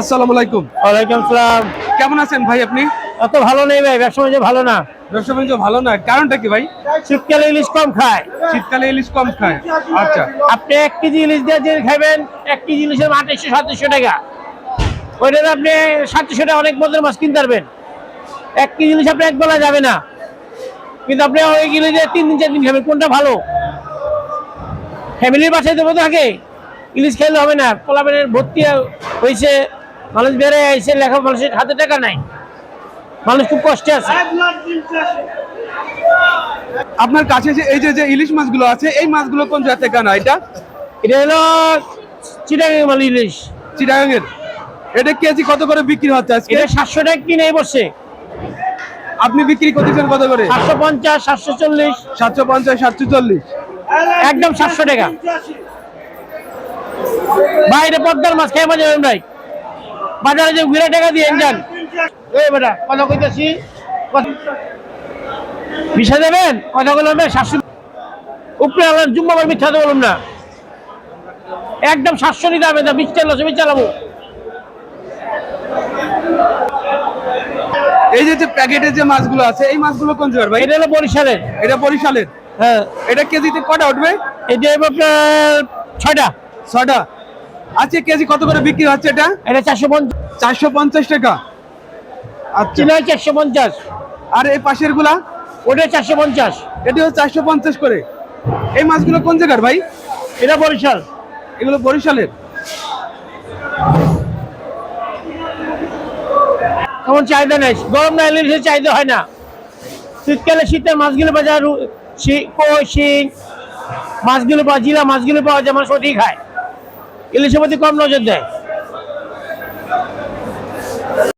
আসসালামু আলাইকুম। ওয়ালাইকুম সালাম। কেমন আছেন ভাই আপনি? অত ভালো নেই ভাই ব্যবসা বাণিজ্য ভালো না। ব্যবসা বাণিজ্য ভালো না। কারণটা কি ভাই? শীতকালে ইলিশ কম খায়। শীতকালে ইলিশ কম খায়। আচ্ছা। আপনি এক কেজি ইলিশ দিয়ে যে খাবেন এক কেজি ইলিশের আঠাশশো সাতশো টাকা। ওইটা আপনি সাতশো টাকা অনেক মধ্যে মাছ কিনতে পারবেন। এক কেজি ইলিশ আপনি এক বেলা যাবে না। কিন্তু আপনি ওই ইলিশ দিয়ে তিন দিন চার দিন খাবেন কোনটা ভালো? ফ্যামিলির বাসায় দেবো থাকে। ইলিশ খেলে হবে না। পোলাপেনের ভর্তি হয়েছে মানুষ বেড়ে আইছে লেখা মানুষের হাতে টাকা নাই। মানুষ খুব কষ্টে আছে। আপনার কাছে যে এই যে যে ইলিশ মাছগুলো আছে এই মাছগুলো কোন জায়গা থেকে আনা এটা? এটা হলো চিটাগাং মাল ইলিশ। চিটাগাংয়ের এটা কেজি কত করে বিক্রি হচ্ছে আজকে? এটা সাতশো টাকা কিনে বসছে আপনি বিক্রি করতেছেন কত করে? সাতশো পঞ্চাশ সাতশো চল্লিশ। সাতশো পঞ্চাশ সাতশো চল্লিশ। একদম সাতশো টাকা। বাইরে পদ্মার মাছ খেয়ে পাবেন ভাই। বাজারে যে ঘুরে টাকা দিয়ে যান এই বেটা কথা কইতেছি। বিষা দেবেন? কথা বললাম সাতশো উপরে আমার জুম্মাবার মিথ্যা তো বললাম না। একদম সাতশো নিতে হবে না বিশ চালাবো বিশ চালাবো এই যে প্যাকেটের যে মাছগুলো আছে এই মাছগুলো কোন জায়গার ভাই? এটা হলো বরিশালের। এটা বরিশালের? হ্যাঁ। এটা কেজিতে কটা উঠবে? এটা আপনার ছয়টা। ছটা আজকে কেজি কত করে বিক্রি হচ্ছে এটা? এটা চারশো পঞ্চাশ। চারশো পঞ্চাশ টাকা। আচ্ছা। চিনা চারশো পঞ্চাশ। আর এই পাশেরগুলা? ওটা চারশো পঞ্চাশ। এটি হচ্ছে চারশো পঞ্চাশ করে। এই মাছগুলো কোন জায়গার ভাই? এটা বরিশাল। এগুলো বরিশালের। তেমন চাহিদা নেই। গরম না এলে সে চাহিদা হয় না। শীতকালে শীতের মাছগুলো পাওয়া যায় শি- মাছগুলো পাওয়া জিলা মাছগুলো পাওয়া যায় মানুষ ওটি খায় ইলিশের প্রতি কম নজর দেয়।